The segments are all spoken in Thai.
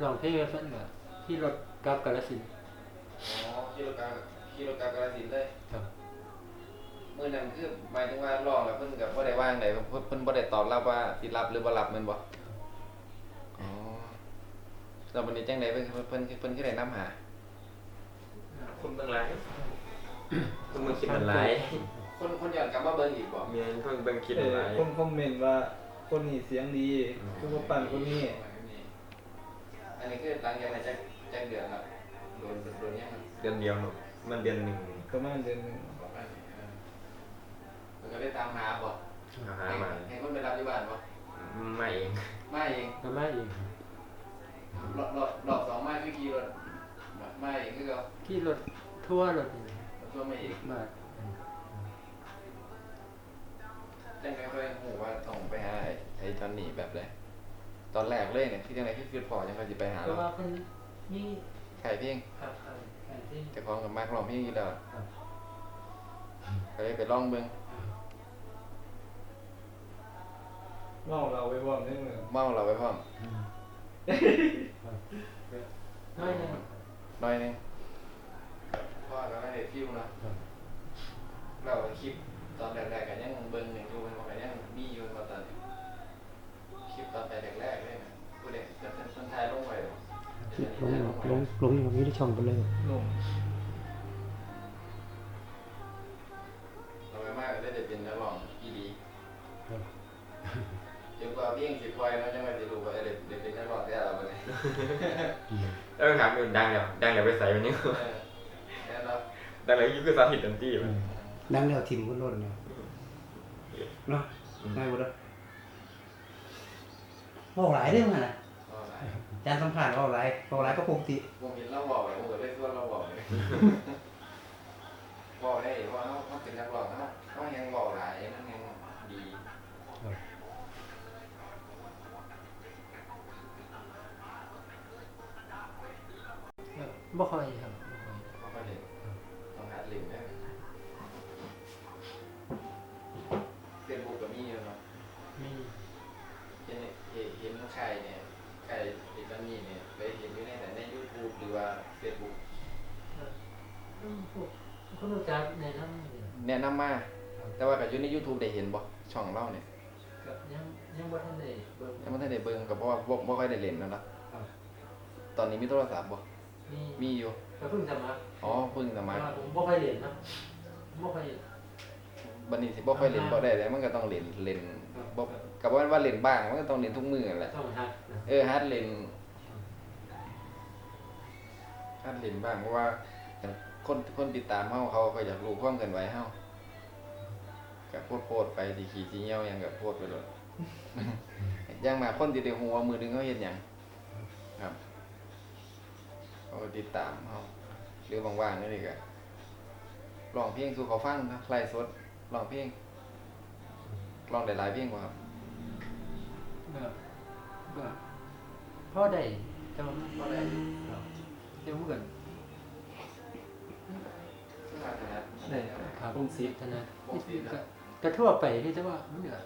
ลองเพลงเพิ่นก็ที่รถกลับกาฬสินธุ์อ๋อขี่รถกลางขี่รถกลางกระสินธุ์เลยครับมื้อนั้นคือหมายถึงว่าร้องแล้วเพิ่นก็บ่ได้ว่างใดเพิ่นเพิ่นบ่ได้ตอบรับว่าสิรับหรือบ่รับแม่นบ่อ๋อแล้ววันนี้จังไดเพิ่นเพิ่นเพิ่นคือได้นํหาคนเบิ่งหลายคนเบิ่งคลิปมันหลายคนคนย้อนกลับมาเบิ่งอีกบ่มีเพิ่งเบิ่งคลิปเอมันหอลายคนคอมเมนต์ว่าคนนี้เสียงดีอืมคือว่าปั่นคนนี้ อันนี้คือหลังจากนั้นจักจักเดือนแล้วโดนโดนยังครับเดือนเดียวเนาะมันเดือนหนึ่งประมาณเดือนหนึงบอกว่าเออมันก็ได้ตามหาบ่เอาหามาให้คนไปรับที่บ้านบ่ไม่เองมาเองก็มาเองรอบรอบรอบสองมาคือขี่รถมามาเองคือเขาขี่รถทั่วรถนี่ตัวมาเองมาจังไงค่อยหูว่าต้องไปหาไอ้ไอ้จอนนี่แบบเลย ตอนแรกเลยเนี่ยคือจังไงคือคือพอจังค่อยสิไปหาเพราะเราว่าเพิ่นมีใครเพียงครับครับใครที่เจะของกับมากร้องเพลงอยู่แล้วครับก็เลยไปลองเบิ่งเมาเราไปว่างได้เหมือนเมาเราไปพร้อมน้อยหนึงหน่อยหนึงพ่อก็ไม่ได้ฟิวเนาะ ลงลงลงอยู่ที่ช่องไปเลยลงเราไปมากก็ได้เป็นนักร้องอีดีครับจนกว่าเพียงสิปล่อยนะจังว่าสิรู้ว่าเออเด็กเป็นนักร้องแท้เรบ่เลยแล้วถามอยู่ดังแล้วดังแล้วไปใส่วันนี้ดังแล้วยุคือสาธิตดนตรีมันดังแล้วทิมคนรถเนี่ยเนาะง่ายบ่เด้อเว้าหลายเด้อมันน่ะเอาล่ะ จารย์สัมภาษณ์เว้าหลายเว้าหลายก็ปกติผมเห็นเราบอกเลยผมก็เลยชวนเราบอกเลยบอกได้เพราะว่าเขาเขาเป็นนักร้องเขาเขายังบอกหลายมันยังดีบ่ค่อยครับบ่ รือว่า Facebook อืมพวกคนรู้จักแนะนำนี่แนะนำมา แต่ว่าก็อยู่ใน YouTube ได้เห็นบ่ช่องเราเนี่ยก็ยังยังบ่ทันได้เบิ่งยังบ่ทันได้เบิ่งก็เพราะว่าบ่บ่ค่อยได้เล่นนั่นล่ะครับตอนนี้มีโทรศัพท์บ่มีมีอยู่ ก็เพิ่งสมัครอ๋อเพิ่งสมัครแต่ว่าผมบ่ค่อยเล่นนะบ่ค่อย บัดนี้สิบ่ค่อยเล่นบ่ได้แล้วมันก็ต้องเล่นเล่นบ่ก็บ่แม่นว่าเล่นบ้างมันก็ต้องเล่นทุกมื้อนั่นแหละ ต้องหัดนะเออฮัดเล่น ฮัดเล่นบ้างเพราะว่าคนคนติดตามเฮาเขาก็อยากรู้ความเคลื่อนไหวเฮาก็โพดโพดไปสิขี้สิเหี่ยวยังก็โพดไปเลยย่างมาคนที่ได้ฮู้ว่ามือหนึงเขาเฮ็ดหยังครับเขาติดตามเฮาหรือว่างๆนี่ก็ร้องเพลงสู่เขาฟังครับไลฟ์สดร้องเพลงร้องได้หลายเพลงบ่ครับก็ก็พอได้แต่ว่าพอได้ครับ เดี๋ยวมันก็ได้ครับวงศิษย์นะวงศิษย์นะก็ก็ทั่วไปที่แต่ว่ามันก็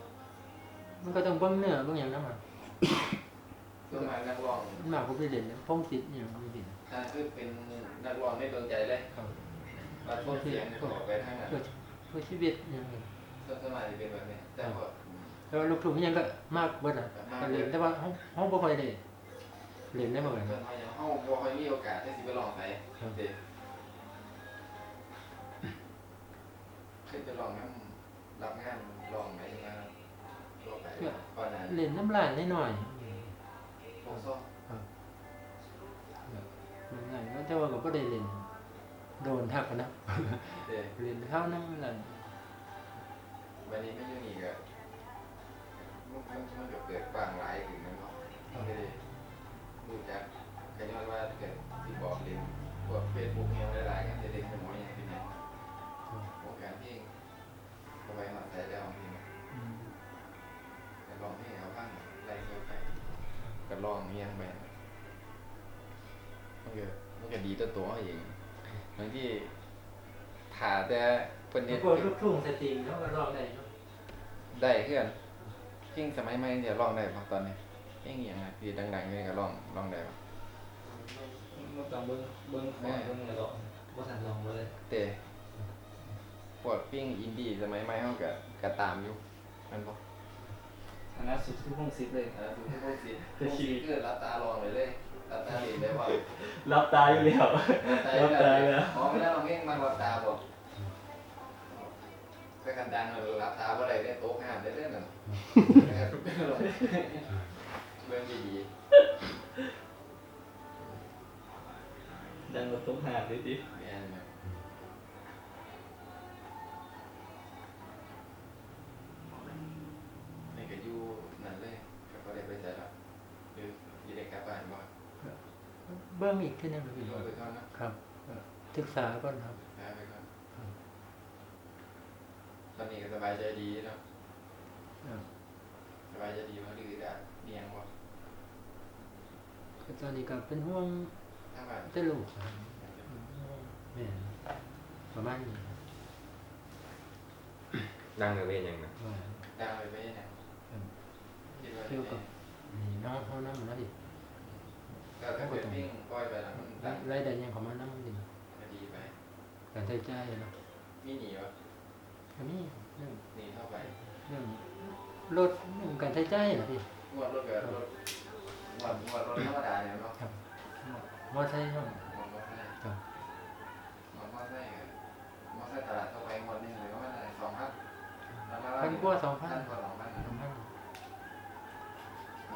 มันก็ต้องเบิ่งเนื้อเบิ่งหยังนำมันส่วนมากนักร้องมันมากผมไปเล่นนะพงศิษย์เนี่ยมันสิถ้าคือเป็นนักร้องในดวงใจเลยครับมาโทษเสียงออกไปทางนั้นเพื่อเพื่อชีวิตเนี่ยมันส่วนมากจะเป็นแบบนี้แต่ว่าแต่ว่าลูกทุ่งมันยังก็มากเบิดน่ะก็เล่นแต่ว่าเฮาเฮาบ่ค่อยได้ เล่นได้บ่เหมือนส่วนมากยังเฮาบ่ค่อยมีโอกาสที่สิไปร้องไสครับ เด้เคยไปร้องนำรับงานร้องไหนมาทั่วไปก่อนหน้านี้เล่นน้ำลายน้อยโอ้ซ้อๆครับมันง่ายก็แต่ว่าก็บ่ได้เล่นโดนทักอะนะ เด้เล่นเข้านั่นนั่นวันนี้ไม่อยู่นี่ก็มันมันมันก็เกิดกว้างหลาย พวก Facebook เนี่ยหลายๆกันจะเล่นเป็นหมออย่างเป็นหยังวงการเพลงเอาไว้หอดใจแล้วเพลงอืมแต่ลองเพลงเขาฟังไล่เที่ยวไปก็ลองเงียงไปมันก็มันก็ดีตัวตัวเขาเองบางที่ถ่าแต่เพิ่นแล้เฮ็วดพวกลูกทุ่งสตริงเขาก็ร้องได้เนาะได้เพื่อนเพลงสมัยใหม่เดี๋ยวร้องได้ป่ะตอนนี้เพลงอหย่างไรที่ดังๆนี่ก็ร้องร้องได้ป่ะ เมันต้องเบิ่งเบิ่งขอเบิ่งแล้วก็บ่ทันลองบ่เลย เตะพวกปิ้งอินดี้สมัยใหม่เขาก็ก็ตามอยู่แมันบ่อันนั้นสุดคือห้องซิปเลยเออดูที่พวกสิพวกสิคือรับตาลองเลยเลยรับตาเรียนได้ว่ารับตาอยู่แล้ว รับตารับตาแล้วมองไม่ได้ลองเพ่งมันรับตาบ่ก็กันดังเลยรับตาบ่ได้ได้โต๊ะห้ามได้เล่นน่ะเบิ่งดีดั ตุ้มหาดเลยติๆแม่นไหมนี่ก็อยู่นั่นเลยก็บ่ได้ไปใจละหรือสิได้กลับบ้านบ่เบิ่งอีกทีหนึงครับพี่รอไปก่อนนะครับเออศึกษาก่อนครับหาไปก่อนตอนนี้ก็สบายใจดีเนาะเออสบายใจดีว่าดื้อด่เนียงบ่ก็ตอนนี้ก็เป็นห่วงถ้าบ้าน แต่ลูกครับ แม่นประมาณนี้ครับดังเลยเว้นยังนะว่าดังไปไปยังคิดว่าเกี่ยวกับนี่น้องเฮานำแล้วดิก็ถ้าเกิดวิ่งปล่อยไปแล้วมันดังรายได้ยังของมันนำดิก็ดีไปการใช้จ่ายเนาะมีหนีวะก็มีเรื่องหนีเท่าไปเรื่องลดเรื่องการใช้จ่ายนะพี่งวดรถเกิดรถงวดงวดรถธรรมดาเนี่ยเนาะครับมอไซค์เนาะ งวดมอไซค์ ครับ งวดมอไซค์มอไซค์ตลาดเท่าไปงวดหนึงเลยก็ไม่ได้สองพัน พันกว่าสองพันกว่าสองพันสองพัน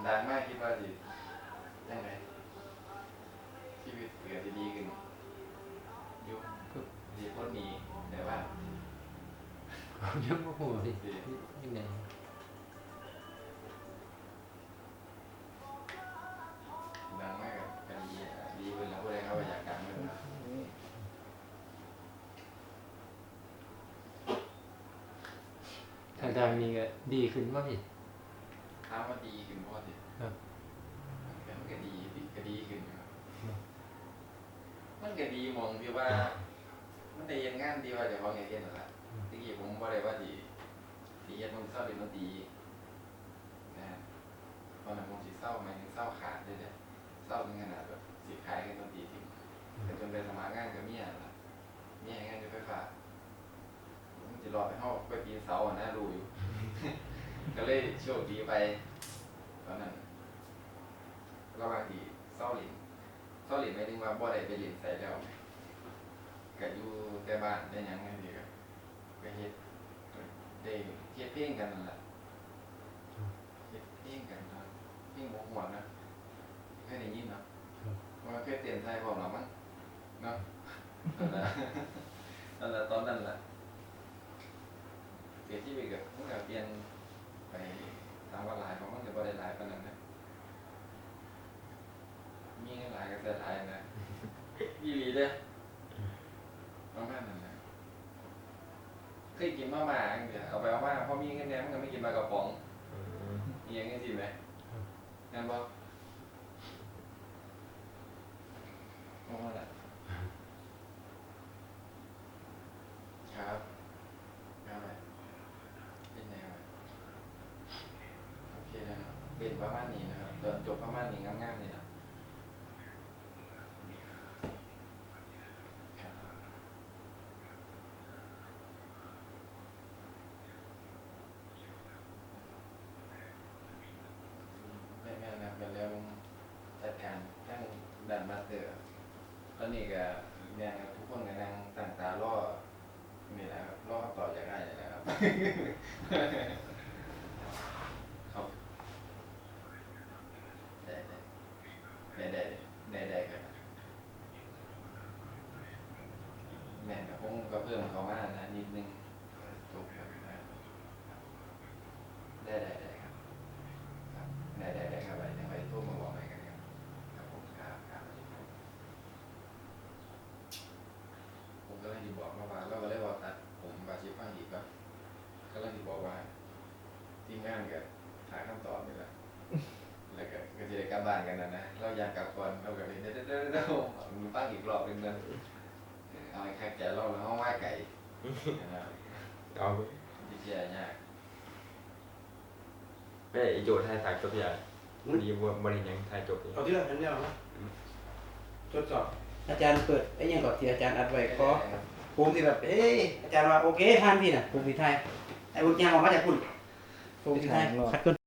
ดังมากคิดว่าดียังไงชีวิตเกิดจะดีขึ้นยุคดีพ้นหนีแต่ว่าเรื่องโอ้โหดิยังไง ถ้าดังนี่ก็ดีขึ้นว่าพี่ถามว่าดีขึ้นเพราะว่าสิครับมันก็ดีดีก็ดีขึ้นครับมันก็ดีมองที่ว่า มันได้เห็นงานดีว่าเดี๋ยวเขาไงเห็นนั่นแหละทีกี้ผมบ่ได้ว่าดีดีเฮ็ดมันเศร้าเป็นดนตรีนะฮะตอนนั้นผมสิเศร้าหม สาอะนะรู้อยู่ ก็เลยโชคดีไปตอนนั้นระหว่างที่เศร้าหลินเศร้าหลินไม่ถึงว่าบ่ได้ไปหลินใส่แล้วก็อยู่แต่บ้านได้หยังไงดีก็ไปเฮ็ดได้เฮ็ดเพลงกันนั่นแหละเฮ็ดเพลงกันเนาะเพลงหัวหัวนะเคยได้ยินเนาะมันเคยเต้นใส่พร้อมหรอมั้งเนาะนั่นแหละนั่นแหละตอนนั้นแหละเป ลี่ยนที่ไปเกิดมันก็เปลี่ยนไปตามว่าหลายของมันจะบ่ได้หลายปานนั้นนะมีเงินหลายก็เสียหลายนะยี่หลีเด้อประมาณนั้นนะเคยกินมาม่าอังเดียวเอาไปเอามาพอมีเงินแหน่มันก็ไม่กินมากระป๋องมีอย่างงี้สิไหมงั้นบ่ประมาณนั้นครับครับไปเป็นไงวะ โอเคนะครับ เป็นประมาณนี้นะครับตอนจบประมาณนี้ง่ายๆเลยนะครับไม่ไม่นะครับเป็นเรื่องจัดการทั้งดันมาเตอร์ตอนนี้ก็เนี่ยทุกคนก็นั่งตั้งตารอนี่แหละครับรอคำตอจากได้เลยนะครับได้ได้ได้ได้ได้ได้ครับแม่นกับผมก็เพิ่มเขามานะนิดนึงจบครับได้ได้ได้ครับครับได้ได้ได้ครับไปยังไงโทรมาบอกให้กันครับครับผมครับครับผมก็เลยที่บอกมาว่าเราก็เลยบอกตัดผมบาชิฟังอีกก็ก็เลยที่บอกว่าทีมงานก็หาคำตอบนี่แหละแล้วก็ก็จะได้กลับบ้านกันนะนะเราอยากกลับก่อนเราก็เลยเดี๋ยวเดี๋ยวเดี๋ยวเดี๋ยวมึงฟังอีกรอบหนึงนะ เอาให้ใครแก่เราแล้วห้องว่าไก่นะครับเอาที่เชียร์ยากไม่ได้อีโจทย์ไทยถ่ายจบอย่างดีบ่บ่ได้หยังถ่ายจบนี่เอาที่ละอันเดียวนะทดสอบอาจารย์เปิดไอ้ยังก่อนที่อาจารย์อัดไว้ก็ผมที่แบบ เอ้ยอาจารย์ว่าโอเคทานพี่น่ะผมพี่ไทยไอ้บุญยังออกมาจากคุณผมพี่ไทยคัดก่อน